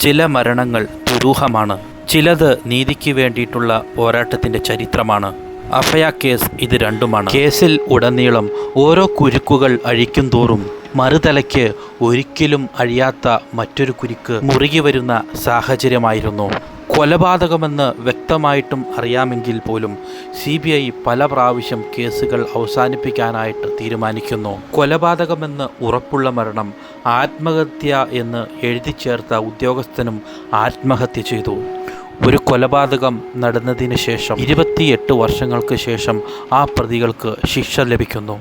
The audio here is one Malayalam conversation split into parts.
ചില മരണങ്ങൾ ദുരൂഹമാണ് ചിലത് നീതിക്ക് വേണ്ടിയിട്ടുള്ള പോരാട്ടത്തിന്റെ ചരിത്രമാണ്. അഫയ കേസ് ഇത് രണ്ടുമാണ്. കേസിൽ ഉടനീളം ഓരോ കുരുക്കുകൾ അഴിക്കും തോറും മറുതലയ്ക്ക് ഒരിക്കലും അഴിയാത്ത മറ്റൊരു കുരുക്ക് മുറുകി വരുന്ന സാഹചര്യമായിരുന്നു. കൊലപാതകമെന്ന് വ്യക്തമായിട്ടും അറിയാമെങ്കിൽ പോലും സി ബി ഐ പല പ്രാവശ്യം കേസുകൾ അവസാനിപ്പിക്കാനായിട്ട് തീരുമാനിക്കുന്നു. കൊലപാതകമെന്ന് ഉറപ്പുള്ള മരണം ആത്മഹത്യ എന്ന് എഴുതി ചേർത്ത ഉദ്യോഗസ്ഥനും ആത്മഹത്യ ചെയ്തു. ഒരു കൊലപാതകം നടന്നതിന് ശേഷം ഇരുപത്തിയെട്ട് വർഷങ്ങൾക്ക് ശേഷം ആ പ്രതികൾക്ക് ശിക്ഷ ലഭിക്കുന്നു.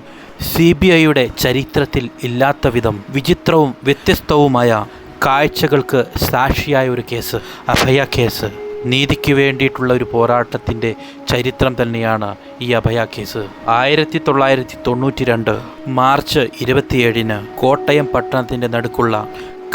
സി ബി ഐയുടെ ചരിത്രത്തിൽ ഇല്ലാത്ത വിധം വിചിത്രവും വ്യത്യസ്തവുമായ കാഴ്ചകൾക്ക് സാക്ഷിയായ ഒരു കേസ് അഭയ കേസ്. നീതിക്ക് വേണ്ടിയിട്ടുള്ള ഒരു പോരാട്ടത്തിന്റെ ചരിത്രം തന്നെയാണ് ഈ അഭയ കേസ്. ആയിരത്തി തൊള്ളായിരത്തി തൊണ്ണൂറ്റി രണ്ട് മാർച്ച് ഇരുപത്തിയേഴിന് കോട്ടയം പട്ടണത്തിന്റെ നടുക്കുള്ള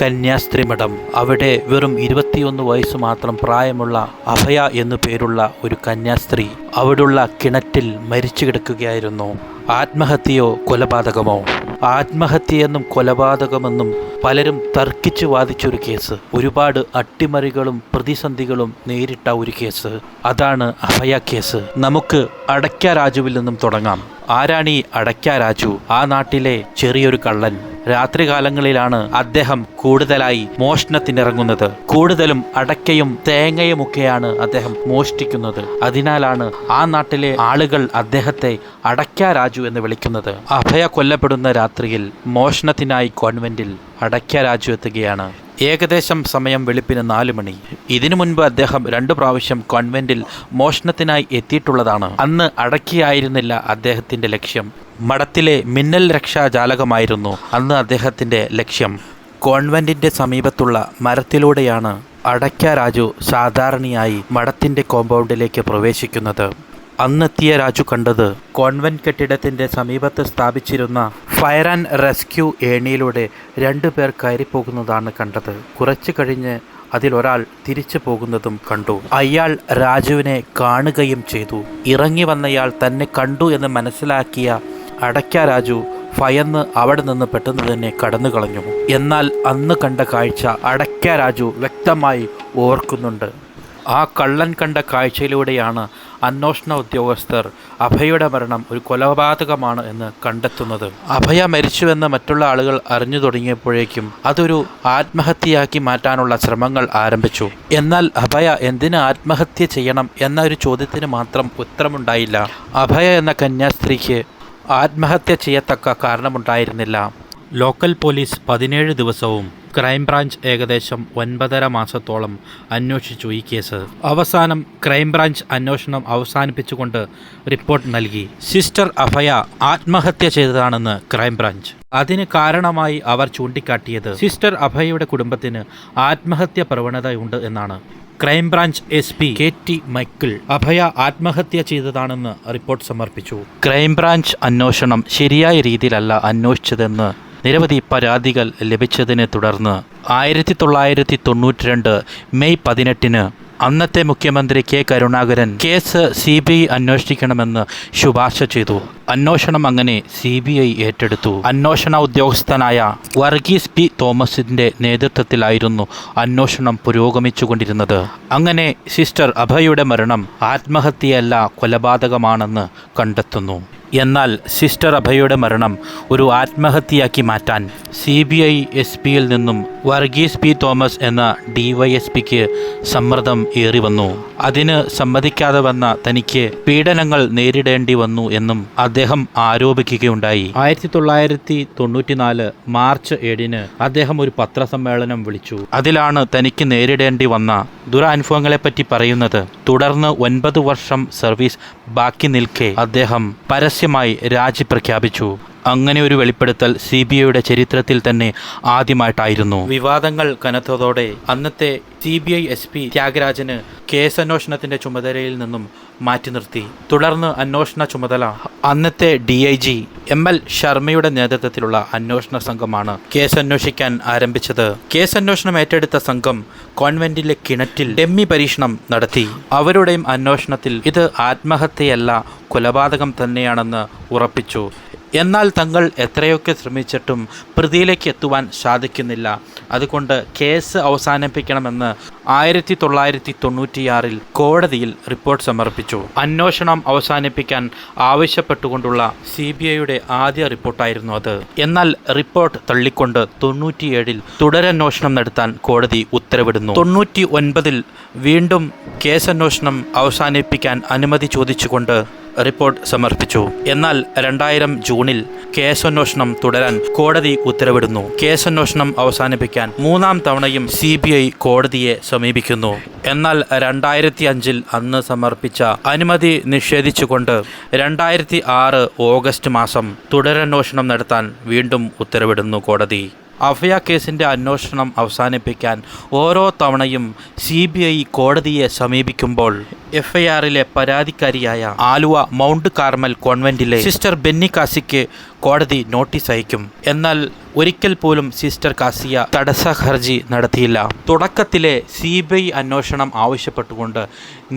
കന്യാസ്ത്രീ മഠം. അവിടെ വെറും ഇരുപത്തിയൊന്ന് വയസ്സ് മാത്രം പ്രായമുള്ള അഭയ എന്നു പേരുള്ള ഒരു കന്യാസ്ത്രീ അവിടുള്ള കിണറ്റിൽ മരിച്ചു കിടക്കുകയായിരുന്നു. ആത്മഹത്യയോ കൊലപാതകമോ? ആത്മഹത്യയെന്നും കൊലപാതകമെന്നും പലരും തർക്കിച്ചു വാദിച്ചൊരു കേസ്. ഒരുപാട് അട്ടിമറികളും പ്രതിസന്ധികളും നേരിട്ട ഒരു കേസ്. അതാണ് അഭയ കേസ്. നമുക്ക് അടയ്ക്ക രാജുവിൽ നിന്നും തുടങ്ങാം. ആരാണ് അടയ്ക്ക രാജു? ആ നാട്ടിലെ ചെറിയൊരു കള്ളൻ. രാത്രികാലങ്ങളിലാണ് അദ്ദേഹം കൂടുതലായി മോഷണത്തിനിറങ്ങുന്നത്. കൂടുതലും അടയ്ക്കയും തേങ്ങയുമൊക്കെയാണ് അദ്ദേഹം മോഷ്ടിക്കുന്നത്. അതിനാലാണ് ആ നാട്ടിലെ ആളുകൾ അദ്ദേഹത്തെ അടയ്ക്ക രാജു എന്ന് വിളിക്കുന്നത്. അഭയ കൊല്ലപ്പെടുന്ന രാത്രിയിൽ മോഷണത്തിനായി കോൺവെന്റിൽ അടയ്ക്ക രാജു എത്തുകയാണ് ഏകദേശം സമയം വെളുപ്പിന് നാല് മണി. ഇതിനു മുൻപ് അദ്ദേഹം രണ്ടു പ്രാവശ്യം കോൺവെന്റിൽ മോഷണത്തിനായി എത്തിയിട്ടുള്ളതാണ്. അന്ന് അടക്കിയായിരുന്നില്ല അദ്ദേഹത്തിന്റെ ലക്ഷ്യം. മഠത്തിലെ മിന്നൽ രക്ഷാ ജാലകമായിരുന്നു അന്ന് അദ്ദേഹത്തിന്റെ ലക്ഷ്യം. കോൺവെന്റിന്റെ സമീപത്തുള്ള മരത്തിലൂടെയാണ് അടയ്ക്ക രാജു സാധാരണയായി മഠത്തിന്റെ കോമ്പൗണ്ടിലേക്ക് പ്രവേശിക്കുന്നത്. അന്നെത്തിയ രാജു കണ്ടത് കോൺവെന്റ് കെട്ടിടത്തിന്റെ സമീപത്ത് സ്ഥാപിച്ചിരുന്ന ഫയർ ആൻഡ് റെസ്ക്യൂ ഏണിയിലൂടെ രണ്ടു പേർ കയറിപ്പോകുന്നതാണ് കണ്ടത്. കുറച്ചു കഴിഞ്ഞ് അതിലൊരാൾ തിരിച്ചു പോകുന്നതും കണ്ടു. അയാൾ രാജുവിനെ കാണുകയും ചെയ്തു. ഇറങ്ങി വന്നയാൾ തന്നെ കണ്ടു എന്ന് മനസ്സിലാക്കിയ അടയ്ക്ക രാജു ഭയന്ന് അവിടെ നിന്ന് പെട്ടെന്ന് തന്നെ കടന്നു കളഞ്ഞു എന്നാൽ അന്ന് കണ്ട കാഴ്ച അടയ്ക്ക രാജു വ്യക്തമായി ഓർക്കുന്നുണ്ട്. ആ കള്ളൻ കണ്ട കാഴ്ചയിലൂടെയാണ് അന്വേഷണ ഉദ്യോഗസ്ഥർ അഭയയുടെ മരണം ഒരു കൊലപാതകമാണ് എന്ന് കണ്ടെത്തുന്നത്. അഭയ മരിച്ചുവെന്ന് മറ്റുള്ള ആളുകൾ അറിഞ്ഞു തുടങ്ങിയപ്പോഴേക്കും അതൊരു ആത്മഹത്യയാക്കി മാറ്റാനുള്ള ശ്രമങ്ങൾ ആരംഭിച്ചു. എന്നാൽ അഭയ എന്തിന് ആത്മഹത്യ ചെയ്യണം എന്ന ഒരു ചോദ്യത്തിന് മാത്രം ഉത്തരമുണ്ടായില്ല. അഭയ എന്ന കന്യാസ്ത്രീക്ക് ആത്മഹത്യ ചെയ്യത്തക്ക കാരണമുണ്ടായിരുന്നില്ല. ലോക്കൽ പോലീസ് പതിനേഴ് ദിവസവും ക്രൈംബ്രാഞ്ച് ഏകദേശം ഒൻപതര മാസത്തോളം അന്വേഷിച്ചു ഈ കേസ്. അവസാനം ക്രൈംബ്രാഞ്ച് അന്വേഷണം അവസാനിപ്പിച്ചുകൊണ്ട് റിപ്പോർട്ട് നൽകി. സിസ്റ്റർ അഭയ ആത്മഹത്യ ചെയ്തതാണെന്ന് ക്രൈംബ്രാഞ്ച് അതിന് കാരണമായി അവർ ചൂണ്ടിക്കാട്ടിയത് സിസ്റ്റർ അഭയയുടെ കുടുംബത്തിന് ആത്മഹത്യ പ്രവണതയുണ്ട് എന്നാണ്. Crime branch S P K T Michael Abhaya ആത്മഹത്യ ചെയ്തതാണെന്ന് റിപ്പോർട്ട് സമർപ്പിച്ചു. ക്രൈംബ്രാഞ്ച് അന്വേഷണം ശരിയായ രീതിയിലല്ല അന്വേഷിച്ചതെന്ന് നിരവധി പരാതികൾ ലഭിച്ചതിനെ തുടർന്ന് ആയിരത്തി തൊള്ളായിരത്തി തൊണ്ണൂറ്റി രണ്ട് മെയ് പതിനെട്ടിന് അന്നത്തെ മുഖ്യമന്ത്രി K Karunakaran case C B I അന്വേഷിക്കണമെന്ന് ശുപാർശ ചെയ്തു. അന്വേഷണം അങ്ങനെ സി ബി ഐ ഏറ്റെടുത്തു. അന്വേഷണ ഉദ്യോഗസ്ഥനായ വർഗീസ് പി തോമസിന്റെ നേതൃത്വത്തിലായിരുന്നു അന്വേഷണം പുരോഗമിച്ചുകൊണ്ടിരുന്നത്. അങ്ങനെ സിസ്റ്റർ അഭയുടെ മരണം ആത്മഹത്യയല്ല കൊലപാതകമാണെന്ന് കണ്ടെത്തുന്നു. എന്നാൽ സിസ്റ്റർ അഭയുടെ മരണം ഒരു ആത്മഹത്യയാക്കി മാറ്റാൻ സി ബി ഐ എസ് പിയിൽ നിന്നും വർഗീസ് പി തോമസ് എന്ന ഡി വൈ എസ് പിക്ക് സമ്മർദ്ദം ഏറി വന്നു അതിന് സമ്മതിക്കാതെ വന്ന തനിക്ക് പീഡനങ്ങൾ നേരിടേണ്ടി വന്നു എന്നും അദ്ദേഹം ആരോപിക്കുകയുണ്ടായി. ആയിരത്തി തൊള്ളായിരത്തി തൊണ്ണൂറ്റിനാല് മാർച്ച് ഏഴിന് അദ്ദേഹം ഒരു പത്രസമ്മേളനം വിളിച്ചു. അതിലാണ് തനിക്ക് നേരിടേണ്ടി വന്ന ദുരനുഭവങ്ങളെപ്പറ്റി പറയുന്നത്. തുടർന്ന് ഒൻപത് വർഷം സർവീസ് ബാക്കി നിൽക്കെ അദ്ദേഹം പരസ്യമായി രാജി പ്രഖ്യാപിച്ചു. അങ്ങനെ ഒരു വെളിപ്പെടുത്തൽ സി ബി ഐയുടെ ചരിത്രത്തിൽ തന്നെ ആദ്യമായിട്ടായിരുന്നു. വിവാദങ്ങൾ കനത്തതോടെ അന്നത്തെ C B I S P Thiagarajan കേസന്വേഷണത്തിന്റെ ചുമതലയിൽ നിന്നും മാറ്റി നിർത്തി. തുടർന്ന് അന്വേഷണ ചുമതല അന്നത്തെ D I G M L ശർമ്മയുടെ നേതൃത്വത്തിലുള്ള അന്വേഷണ സംഘമാണ് കേസ് അന്വേഷിക്കാൻ ആരംഭിച്ചത്. കേസ് അന്വേഷണം ഏറ്റെടുത്ത സംഘം കോൺവെന്റിലെ കിണറ്റിൽ ഡെമ്മി പരീക്ഷണം നടത്തി. അവരുടെയും അന്വേഷണത്തിൽ ഇത് ആത്മഹത്യയല്ല കൊലപാതകം തന്നെയാണെന്ന് ഉറപ്പിച്ചു. എന്നാൽ തങ്ങൾ എത്രയൊക്കെ ശ്രമിച്ചിട്ടും പ്രതിയിലേക്ക് എത്തുവാൻ സാധിക്കുന്നില്ല. അതുകൊണ്ട് കേസ് അവസാനിപ്പിക്കണമെന്ന് ആയിരത്തി തൊള്ളായിരത്തി തൊണ്ണൂറ്റിയാറിൽ കോടതിയിൽ റിപ്പോർട്ട് സമർപ്പിച്ചു. അന്വേഷണം അവസാനിപ്പിക്കാൻ ആവശ്യപ്പെട്ടുകൊണ്ടുള്ള സി ബി ഐയുടെ ആദ്യ റിപ്പോർട്ടായിരുന്നു അത്. എന്നാൽ റിപ്പോർട്ട് തള്ളിക്കൊണ്ട് തൊണ്ണൂറ്റിയേഴിൽ തുടരന്വേഷണം നടത്താൻ കോടതി ഉത്തരവിടുന്നു. തൊണ്ണൂറ്റി ഒൻപതിൽ വീണ്ടും കേസന്വേഷണം അവസാനിപ്പിക്കാൻ അനുമതി ചോദിച്ചുകൊണ്ട് റിപ്പോർട്ട് സമർപ്പിച്ചു. എന്നാൽ രണ്ടായിരം ജൂണിൽ കേസന്വേഷണം തുടരാൻ കോടതി ഉത്തരവിടുന്നു. കേസന്വേഷണം അവസാനിപ്പിക്കാൻ മൂന്നാം തവണയും സി കോടതിയെ സമീപിക്കുന്നു. എന്നാൽ രണ്ടായിരത്തി അഞ്ചിൽ അന്ന് സമർപ്പിച്ച അനുമതി നിഷേധിച്ചുകൊണ്ട് രണ്ടായിരത്തി ആറ് ഓഗസ്റ്റ് മാസം തുടരന്വേഷണം നടത്താൻ വീണ്ടും ഉത്തരവിടുന്നു കോടതി. അഭയ കേസിന്റെ അന്വേഷണം അവസാനിപ്പിക്കാൻ ഓരോ തവണയും സി ബി ഐ കോടതിയെ സമീപിക്കുമ്പോൾ എഫ് ഐ ആറിലെ പരാതിക്കാരിയായ ആലുവ മൗണ്ട് കാർമൽ കോൺവെന്റിലെ സിസ്റ്റർ ബെന്നി കാസിക്ക് കോടതി നോട്ടീസ് അയക്കും. എന്നാൽ ഒരിക്കൽ പോലും സിസ്റ്റർ കാസിയ തടസ്സ ഹർജി നടത്തിയില്ല. തുടക്കത്തിലെ സി ബി ഐ അന്വേഷണം ആവശ്യപ്പെട്ടുകൊണ്ട്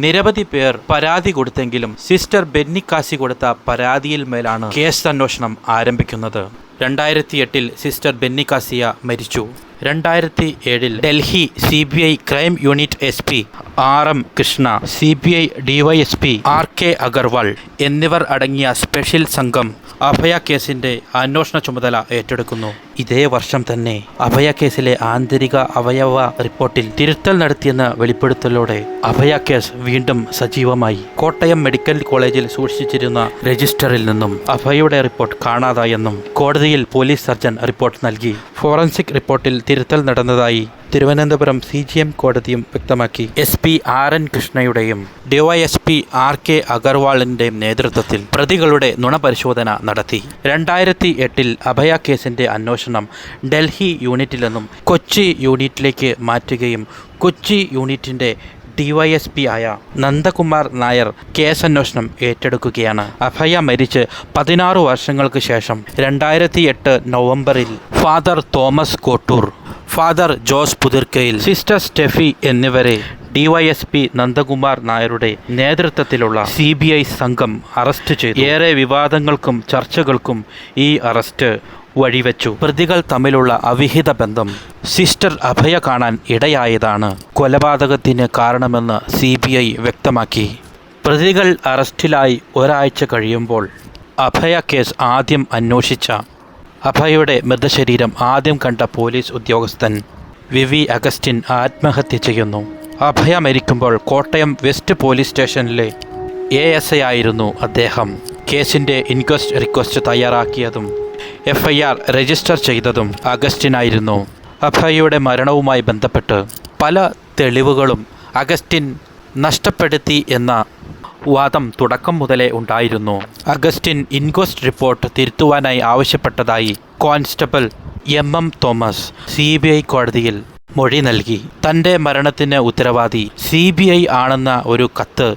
നിരവധി പേർ പരാതി കൊടുത്തെങ്കിലും സിസ്റ്റർ ബെന്നി കാസി കൊടുത്ത പരാതിയിൽ മേലാണ് കേസ് അന്വേഷണം ആരംഭിക്കുന്നത്. രണ്ടായിരത്തി എട്ടിൽ സിസ്റ്റർ ബെന്നി കാസിയ മരിച്ചു. രണ്ടായിരത്തി ഏഴിൽ Delhi C B I crime unit S P R M Krishna C B I DYSP R K Agarwal എന്നിവർ അടങ്ങിയ സ്പെഷ്യൽ സംഘം അഭയ കേസിന്റെ അന്വേഷണ ചുമതല ഏറ്റെടുക്കുന്നു. ഇതേ വർഷം തന്നെ അഭയ കേസിലെ ആന്തരിക അവയവ റിപ്പോർട്ടിൽ തിരുത്തൽ നടത്തിയെന്ന വെളിപ്പെടുത്തലോടെ അഭയ കേസ് വീണ്ടും സജീവമായി. കോട്ടയം മെഡിക്കൽ കോളേജിൽ സൂക്ഷിച്ചിരുന്ന രജിസ്റ്ററിൽ നിന്നും അഭയയുടെ റിപ്പോർട്ട് കാണാതായെന്നും കോടതിയിൽ പോലീസ് സർജൻ റിപ്പോർട്ട് നൽകി. ഫോറൻസിക് റിപ്പോർട്ടിൽ തിരുത്തൽ നടന്നതായി തിരുവനന്തപുരം സി ജി എം കോടതിയും വ്യക്തമാക്കി. എസ് പി ആർ എൻ കൃഷ്ണയുടെയും ഡിവൈഎസ്പി ആർ കെ അഗർവാളിന്റെയും നേതൃത്വത്തിൽ പ്രതികളുടെ നുണപരിശോധന നടത്തി. രണ്ടായിരത്തി എട്ടിൽ അഭയ കേസിന്റെ അന്വേഷണം ഡൽഹി യൂണിറ്റിൽ നിന്നും കൊച്ചി യൂണിറ്റിലേക്ക് മാറ്റുകയും കൊച്ചി യൂണിറ്റിന്റെ ഡിവൈഎസ്പി ആയ നന്ദകുമാർ നായർ കേസന്വേഷണം ഏറ്റെടുക്കുകയാണ്. അഭയ മരിച്ച് പതിനാറ് വർഷങ്ങൾക്ക് ശേഷം രണ്ടായിരത്തി എട്ട് നവംബറിൽ father Thomas Kottoor father Jose Puthrukkayil sister Stephy എന്നിവരെ ഡിവൈഎസ്പി നന്ദകുമാർ നായരുടെ നേതൃത്വത്തിലുള്ള സി ബി ഐ സംഘം അറസ്റ്റ് ചെയ്തു. ഏറെ വിവാദങ്ങൾക്കും ചർച്ചകൾക്കും ഈ അറസ്റ്റ് വഴിവെച്ചു. പ്രതികൾ തമ്മിലുള്ള അവിഹിത ബന്ധം സിസ്റ്റർ അഭയ കാണാൻ ഇടയായതാണ് കൊലപാതകത്തിന് കാരണമെന്ന് സി വ്യക്തമാക്കി. പ്രതികൾ അറസ്റ്റിലായി ഒരാഴ്ച കഴിയുമ്പോൾ അഭയ കേസ് ആദ്യം അന്വേഷിച്ച അഭയുടെ മൃതശരീരം ആദ്യം കണ്ട പോലീസ് ഉദ്യോഗസ്ഥൻ വിവി അഗസ്റ്റിൻ ആത്മഹത്യ ചെയ്യുന്നു. അഭയ മരിക്കുമ്പോൾ കോട്ടയം വെസ്റ്റ് പോലീസ് സ്റ്റേഷനിലെ എ എസ് ഐ ആയിരുന്നു അദ്ദേഹം. കേസിന്റെ ഇൻക്വസ്റ്റ് റിക്വസ്റ്റ് തയ്യാറാക്കിയതും എഫ് ഐ ആർ രജിസ്റ്റർ ചെയ്തതും അഗസ്റ്റിനായിരുന്നു. അഭയയുടെ മരണവുമായി ബന്ധപ്പെട്ട് പല തെളിവുകളും അഗസ്റ്റിൻ നഷ്ടപ്പെടുത്തി എന്ന വാദം തുടക്കം മുതലേ ഉണ്ടായിരുന്നു. അഗസ്റ്റിൻ ഇൻക്വസ്റ്റ് റിപ്പോർട്ട് തിരുത്തുവാനായി ആവശ്യപ്പെട്ടതായി constable M M Thomas C B I കോടതിയിൽ മൊഴി നൽകി. തന്റെ മരണത്തിന് ഉത്തരവാദി സി ബി ഐ ആണെന്ന ഒരു കത്ത്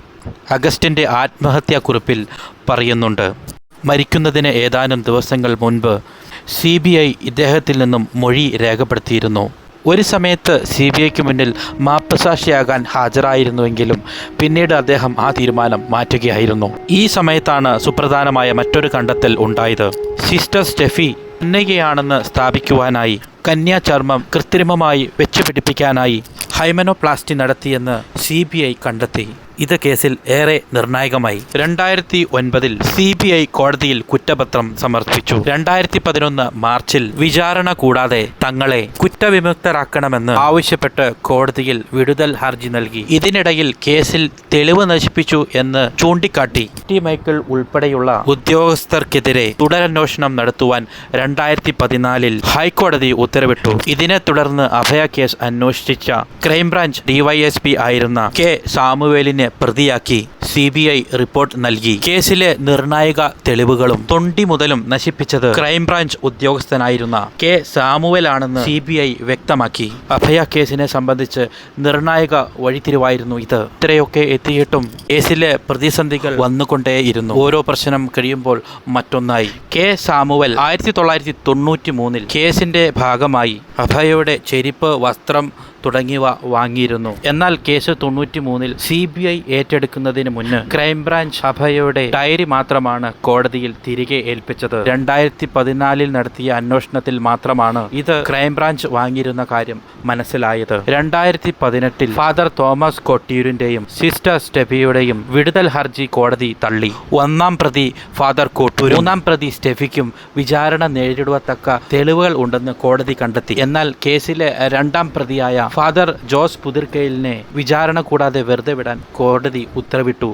അഗസ്റ്റിന്റെ ആത്മഹത്യാക്കുറിപ്പിൽ പറയുന്നുണ്ട്. മരിക്കുന്നതിന് ഏതാനും ദിവസങ്ങൾ മുൻപ് സി ബി ഐ ഇദ്ദേഹത്തിൽ നിന്നും മൊഴി രേഖപ്പെടുത്തിയിരുന്നു. ഒരു സമയത്ത് സി ബി ഐക്ക് മുന്നിൽ മാപ്പസാക്ഷിയാകാൻ ഹാജരായിരുന്നുവെങ്കിലും പിന്നീട് അദ്ദേഹം ആ തീരുമാനം മാറ്റുകയായിരുന്നു. ഈ സമയത്താണ് സുപ്രധാനമായ മറ്റൊരു കണ്ടെത്തൽ ഉണ്ടായത്. സിസ്റ്റർ സ്റ്റെഫി കന്യകയാണെന്ന് സ്ഥാപിക്കുവാനായി കന്യാചർമ്മം കൃത്രിമമായി വെച്ചുപിടിപ്പിക്കാനായി ഹൈമനോപ്ലാസ്റ്റി നടത്തിയെന്ന് സി ബി ഐ കണ്ടെത്തി. ഇത് കേസിൽ ഏറെ നിർണായകമായി. രണ്ടായിരത്തി ഒൻപതിൽ സി ബി ഐ കോടതിയിൽ കുറ്റപത്രം സമർപ്പിച്ചു. രണ്ടായിരത്തി പതിനൊന്ന് മാർച്ചിൽ വിചാരണ കൂടാതെ തങ്ങളെ കുറ്റവിമുക്തരാക്കണമെന്ന് ആവശ്യപ്പെട്ട് കോടതിയിൽ വിടുതൽ ഹർജി നൽകി. ഇതിനിടയിൽ കേസിൽ തെളിവ് നശിപ്പിച്ചു എന്ന് ചൂണ്ടിക്കാട്ടി. ടി. മൈക്കിൾ ഉൾപ്പെടെയുള്ള ഉദ്യോഗസ്ഥർക്കെതിരെ തുടരന്വേഷണം നടത്തുവാൻ രണ്ടായിരത്തി പതിനാലിൽ ഹൈക്കോടതി ഉത്തരവിട്ടു. ഇതിനെ തുടർന്ന് അഭയ കേസ് അന്വേഷിച്ച ക്രൈംബ്രാഞ്ച് ഡിവൈഎസ്പി ആയിരുന്ന കെ. സാമുവേലിനെ പ്രതിയാക്കി. സി ബി ഐ റിപ്പോർട്ട് നൽകി. കേസിലെ നിർണായക തെളിവുകളും തൊണ്ടി മുതലും നശിപ്പിച്ചത് ക്രൈംബ്രാഞ്ച് ഉദ്യോഗസ്ഥനായിരുന്ന കെ സാമുവലാണെന്ന് സി ബി ഐ വ്യക്തമാക്കി. അഭയ കേസിനെ സംബന്ധിച്ച് നിർണായക വഴിത്തിരിവായിരുന്നു ഇത്. ഇത്രയൊക്കെ എത്തിയിട്ടും കേസിലെ പ്രതിസന്ധികൾ വന്നുകൊണ്ടേയിരുന്നു. ഓരോ പ്രശ്നം കഴിയുമ്പോൾ മറ്റൊന്നായി. കെ സാമുവൽ ആയിരത്തി തൊള്ളായിരത്തി തൊണ്ണൂറ്റി മൂന്നിൽ കേസിന്റെ ഭാഗമായി അഭയയുടെ ചെരിപ്പ് വസ്ത്രം തുടങ്ങിയവ വാങ്ങിയിരുന്നു. എന്നാൽ കേസ് തൊണ്ണൂറ്റി മൂന്നിൽ സി ബി ഐ ഏറ്റെടുക്കുന്നതിന് മുന്ന് ക്രൈംബ്രാഞ്ച് അഭയയുടെ ഡയറി മാത്രമാണ് കോടതിയിൽ തിരികെ ഏൽപ്പിച്ചത്. രണ്ടായിരത്തി പതിനാലിൽ നടത്തിയ അന്വേഷണത്തിൽ മാത്രമാണ് ഇത് ക്രൈംബ്രാഞ്ച് വാങ്ങിയിരുന്ന കാര്യം മനസ്സിലായത്. രണ്ടായിരത്തി പതിനെട്ടിൽ ഫാദർ തോമസ് കൊട്ടിയൂരിന്റെയും സിസ്റ്റർ സ്റ്റെഫിയുടെയും വിടുതൽ ഹർജി കോടതി തള്ളി. ഒന്നാം പ്രതി ഫാദർ കോട്ടൂർ മൂന്നാം പ്രതി സ്റ്റെഫിക്കും വിചാരണ നേരിടുവത്തക്ക തെളിവുകൾ ഉണ്ടെന്ന് കോടതി കണ്ടെത്തി. എന്നാൽ കേസിലെ രണ്ടാം പ്രതിയായ ഫാദർ ജോസ് പുതിർക്കയിലിനെ വിചാരണ കൂടാതെ വെറുതെ വിടാൻ കോടതി ഉത്തരവിട്ടു.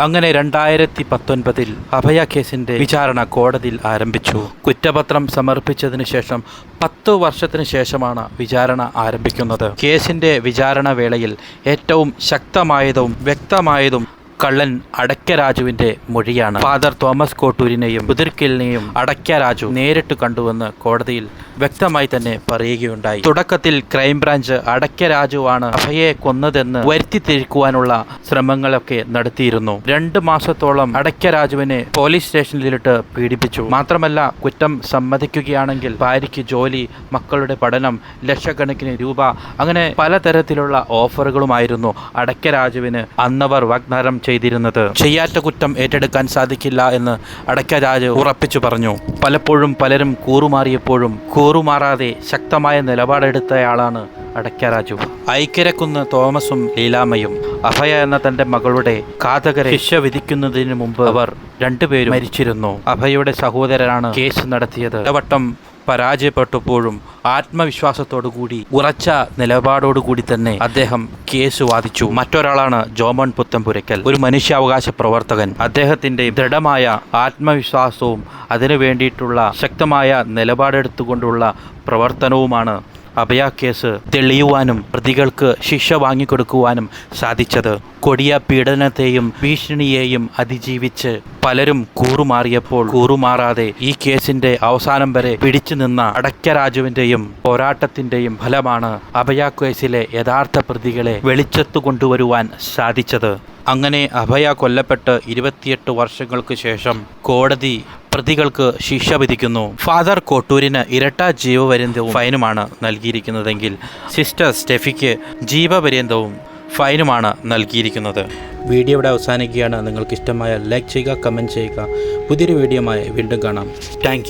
അങ്ങനെ രണ്ടായിരത്തി പത്തൊൻപതിൽ അഭയ കേസിന്റെ വിചാരണ കോടതിയിൽ ആരംഭിച്ചു. കുറ്റപത്രം സമർപ്പിച്ചതിന് ശേഷം പത്ത് വർഷത്തിന് ശേഷമാണ് വിചാരണ ആരംഭിക്കുന്നത്. കേസിന്റെ വിചാരണ വേളയിൽ ഏറ്റവും ശക്തമായതും വ്യക്തമായതും കള്ളൻ അടയ്ക്കരാജുവിന്റെ മൊഴിയാണ്. ഫാദർ തോമസ് കോട്ടൂരിനെയും പുതിർക്കലിനെയും അടയ്ക്കരാജു നേരിട്ട് കണ്ടുവെന്ന് കോടതിയിൽ വ്യക്തമായി തന്നെ പറയുകയുണ്ടായി. തുടക്കത്തിൽ ക്രൈംബ്രാഞ്ച് അടയ്ക്കരാജുവാണ് അഭയെ കൊന്നതെന്ന് വരുത്തി തിരിക്കുവാനുള്ള ശ്രമങ്ങളൊക്കെ നടത്തിയിരുന്നു. രണ്ട് മാസത്തോളം അടയ്ക്കരാജുവിനെ പോലീസ് സ്റ്റേഷനിലിട്ട് പീഡിപ്പിച്ചു. മാത്രമല്ല കുറ്റം സമ്മതിക്കുകയാണെങ്കിൽ ഭാര്യയ്ക്ക് ജോലി മക്കളുടെ പഠനം ലക്ഷക്കണക്കിന് രൂപ അങ്ങനെ പലതരത്തിലുള്ള ഓഫറുകളുമായിരുന്നു അടയ്ക്കരാജുവിന് അന്നവർ വാഗ്ദാനം ചെയ്തിരുന്നത്. ചെയ്യാത്ത കുറ്റം ഏറ്റെടുക്കാൻ സാധിക്കില്ല എന്ന് അടക്കരാജ് ഉറപ്പിച്ചു പറഞ്ഞു. പലപ്പോഴും പലരും കൂറുമാറിയപ്പോഴും കൂറുമാറാതെ ശക്തമായ നിലപാടെടുത്തയാളാണ് അടയ്ക്കരാജു ഐക്യരക്കുന്ന് തോമസും ലീലാമയും അഭയ എന്ന തന്റെ മകളുടെ ഘാതകരെ ശിക്ഷ വിധിക്കുന്നതിന് മുമ്പ് അവർ രണ്ടുപേരും മരിച്ചിരുന്നു. അഭയുടെ സഹോദരനാണ് കേസ് നടത്തിയത്. പലവട്ടം പരാജയപ്പെട്ടപ്പോഴും ആത്മവിശ്വാസത്തോടുകൂടി ഉറച്ച നിലപാടോടുകൂടി തന്നെ അദ്ദേഹം കേസ് വാദിച്ചു. മറ്റൊരാളാണ് ജോമോൻ പുത്തംപുരയ്ക്കൽ ഒരു മനുഷ്യാവകാശ പ്രവർത്തകൻ. അദ്ദേഹത്തിന്റെ ദൃഢമായ ആത്മവിശ്വാസവും അതിനു വേണ്ടിയിട്ടുള്ള ശക്തമായ നിലപാടെടുത്തുകൊണ്ടുള്ള പ്രവർത്തനവുമാണ് അഭയ കേസ് തെളിയുവാനും പ്രതികൾക്ക് ശിക്ഷ വാങ്ങിക്കൊടുക്കുവാനും സാധിച്ചത്. കൊടിയ പീഡനത്തെയും ഭീഷണിയെയും അതിജീവിച്ച് പലരും കൂറുമാറിയപ്പോൾ കൂറുമാറാതെ ഈ കേസിന്റെ അവസാനം വരെ പിടിച്ചു നിന്ന അടക്കരാജുവിന്റെയും പോരാട്ടത്തിന്റെയും ഫലമാണ് അഭയ കേസിലെ യഥാർത്ഥ പ്രതികളെ വെളിച്ചത്തു കൊണ്ടുവരുവാൻ സാധിച്ചത്. അങ്ങനെ അഭയ കൊല്ലപ്പെട്ട് ഇരുപത്തിയെട്ട് വർഷങ്ങൾക്ക് ശേഷം കോടതി പ്രതികൾക്ക് ശിക്ഷ വിധിക്കുന്നു. ഫാദർ കോട്ടൂരിന് ഇരട്ട ജീവപര്യന്തവും ഫൈനുമാണ് നൽകിയിരിക്കുന്നതെങ്കിൽ സിസ്റ്റർ സ്റ്റെഫിക്ക് ജീവപര്യന്തവും ഫൈനുമാണ് നൽകിയിരിക്കുന്നത്. വീഡിയോ ഇവിടെ അവസാനിക്കുകയാണ്. നിങ്ങൾക്ക് ഇഷ്ടമായ ലൈക്ക് ചെയ്യുക കമന്റ് ചെയ്യുക. പുതിയൊരു വീഡിയോമായി വീണ്ടും കാണാം. താങ്ക്